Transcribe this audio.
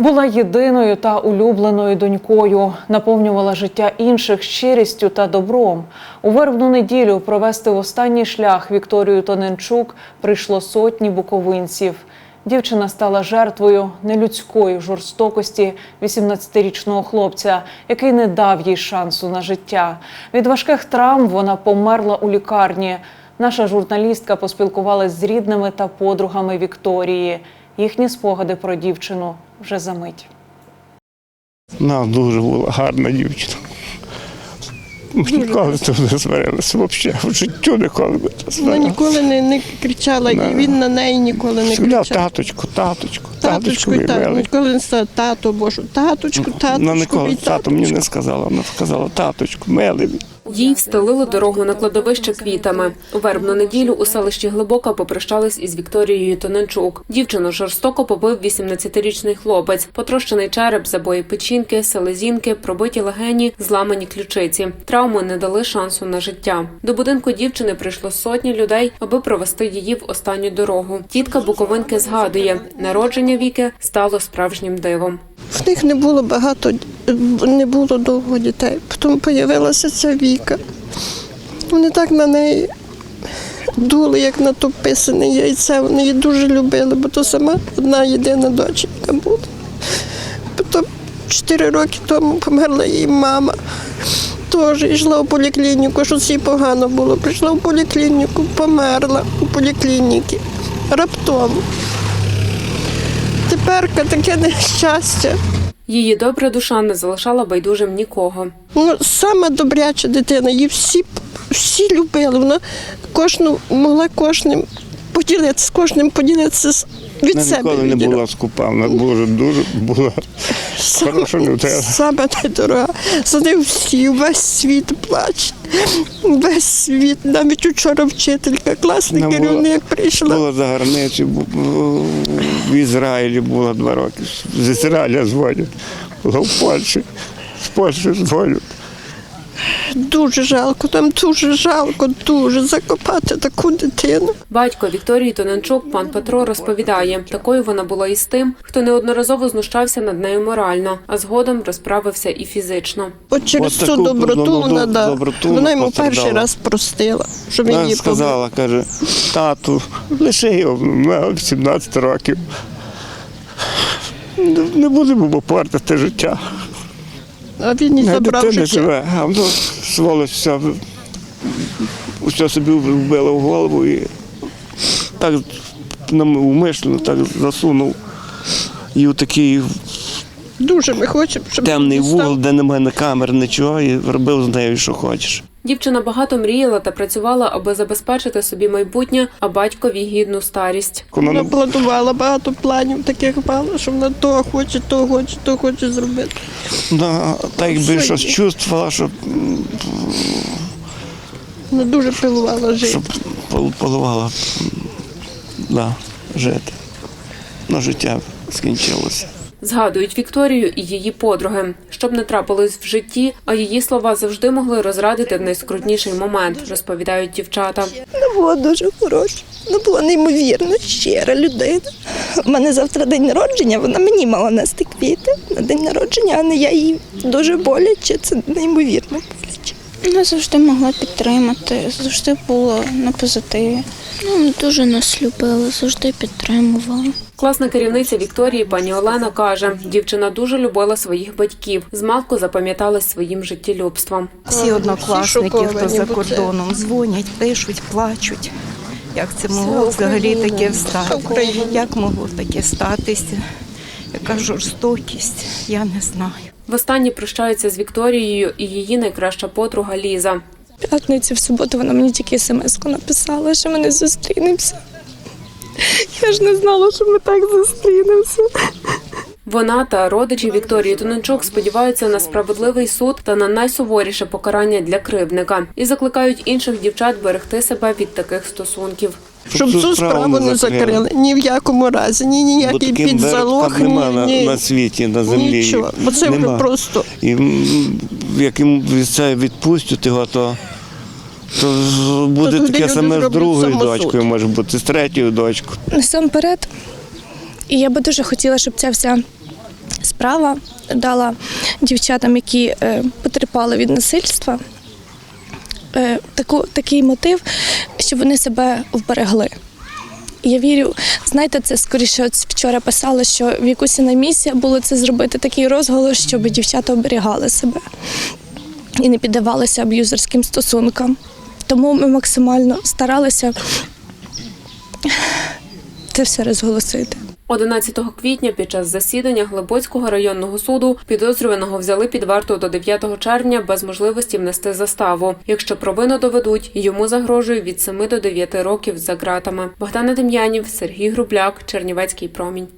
Була єдиною та улюбленою донькою, наповнювала життя інших щирістю та добром. У вербну неділю провести в останній шлях Вікторію Тоненчук прийшло сотні буковинців. Дівчина стала жертвою нелюдської жорстокості 18-річного хлопця, який не дав їй шансу на життя. Від важких травм вона померла у лікарні. Наша журналістка поспілкувалась з рідними та подругами Вікторії. Їхні спогади про дівчину вже за мить. Вона дуже була гарна дівчина. Ми ніколи не сварилися взагалі. В життю ніколи не Вона ніколи не, не кричала, і він на неї ніколи не кричав. таточку, таточку, таточку, Таточку, мій так, милий. ніколи не сказав тато Божу, таточку, Вона таточку, ніколи мій тато мені не сказала, вона сказала таточку, милий. Мій». Їй встелили дорогу на кладовище квітами. У вербну неділю у селищі Глибока попрощались із Вікторією Тоненчук. Дівчину жорстоко побив 18-річний хлопець, потрощений череп, забої печінки, селезінки, пробиті легені, зламані ключиці. Травми не дали шансу на життя. До будинку дівчини прийшло сотні людей, аби провести її в останню дорогу. Тітка Буковинки згадує, народження Віки стало справжнім дивом. Них не було багато, не було довго дітей. Потім з'явилася ця віка. Вони так на неї дули, як на то писане яйце. Вони її дуже любили, бо то сама одна єдина доченька була. Потім чотири роки тому померла її мама. Теж йшла в поліклініку, що їй погано було. Прийшла в поліклініку, померла у поліклініці. Раптом. Теперка таке нещастя. Її добра душа не залишала байдужим нікого. Ну, саме добряча дитина, її всі, всі любили. Вона кожну могла кожним поділитися, з кожним поділитися від Вона себе. ніколи не відділа. була скупа, вона дуже, дуже була хороша людина. Саме найдорога. За нею всі, весь світ плаче. Весь світ. Навіть учора вчителька, класний Вона була- керівник прийшла. Була за бу- бу- в Ізраїлі була два роки. З Ізраїля дзвонять. Була в Польщі. З Польщі дзвонять. Дуже жалко, там дуже жалко, дуже закопати таку дитину. Батько Вікторії Тоненчук, пан Петро, розповідає, такою вона була і з тим, хто неодноразово знущався над нею морально, а згодом розправився і фізично. От через От цю доброту доброту- вона, да, доброту вона йому пострадала. перший раз простила, що він Вона її побив. сказала, каже, тату, лише його на 17 років. Не- будемо портити життя. А він і Не забрав життя. живе, а воно сволоч вся, вся собі вбило в голову і так нам умишлено так засунув. І в такий Дуже ми хочемо, щоб темний він вугол, став. де немає на камер, нічого, і робив з нею, що хочеш. Дівчина багато мріяла та працювала, аби забезпечити собі майбутнє, а батькові гідну старість. Вона планувала багато планів таких мала, що вона того хоче, того хоче, того хоче зробити. вона так якби Що щось чувствувала, щоб, Вона дуже пилувала жити. щоб поливала да, жити. Но життя скінчилося. Згадують Вікторію і її подруги, щоб не трапилось в житті, а її слова завжди могли розрадити в найскрутніший момент, розповідають дівчата. Вона була дуже хороша. Вона була неймовірно щира людина. У мене завтра день народження, вона мені мала нести квіти на день народження, а не я їй дуже боляче. Це неймовірно. Вона завжди могла підтримати, завжди була на позитиві. Ну, дуже нас любила, завжди підтримувала. Класна керівниця Вікторії, пані Олена, каже, дівчина дуже любила своїх батьків. Змалку запам'яталась своїм життєлюбством. Всі однокласники, хто за кордоном, дзвонять, пишуть, плачуть. Як це могло взагалі таке вся стати? Україна. Як могло таке статися? Яка жорстокість, я не знаю. Востаннє прощаються з Вікторією і її найкраща подруга Ліза. п'ятниці, в суботу вона мені тільки смс-ку написала, що ми не зустрінемося. Я ж не знала, що ми так зустрінемося. Вона та родичі Вікторії Тоненчук сподіваються на справедливий суд та на найсуворіше покарання для кривдника і закликають інших дівчат берегти себе від таких стосунків. Щоб цю справу не закрили. Ні в якому разі, ні ніякий підзалог, нема на, ні, на світі, на землі. Нічого, бо це вже просто І як їм це відпустять його, то, то буде тоді таке саме з другою самосуд. дочкою, може бути, з третьою дочкою. Насамперед, і я би дуже хотіла, щоб ця вся справа дала дівчатам, які е, потерпали від насильства, таку, такий мотив, щоб вони себе вберегли. Я вірю, знаєте, це скоріше от вчора писали, що в якусь місія було це зробити такий розголос, щоб дівчата оберігали себе і не піддавалися аб'юзерським стосункам. Тому ми максимально старалися це все розголосити. 11 квітня під час засідання Глибоцького районного суду підозрюваного взяли під варту до 9 червня без можливості внести заставу. Якщо провину доведуть, йому загрожує від 7 до 9 років за ґратами. Богдана Дем'янів, Сергій Грубляк, Чернівецький промінь.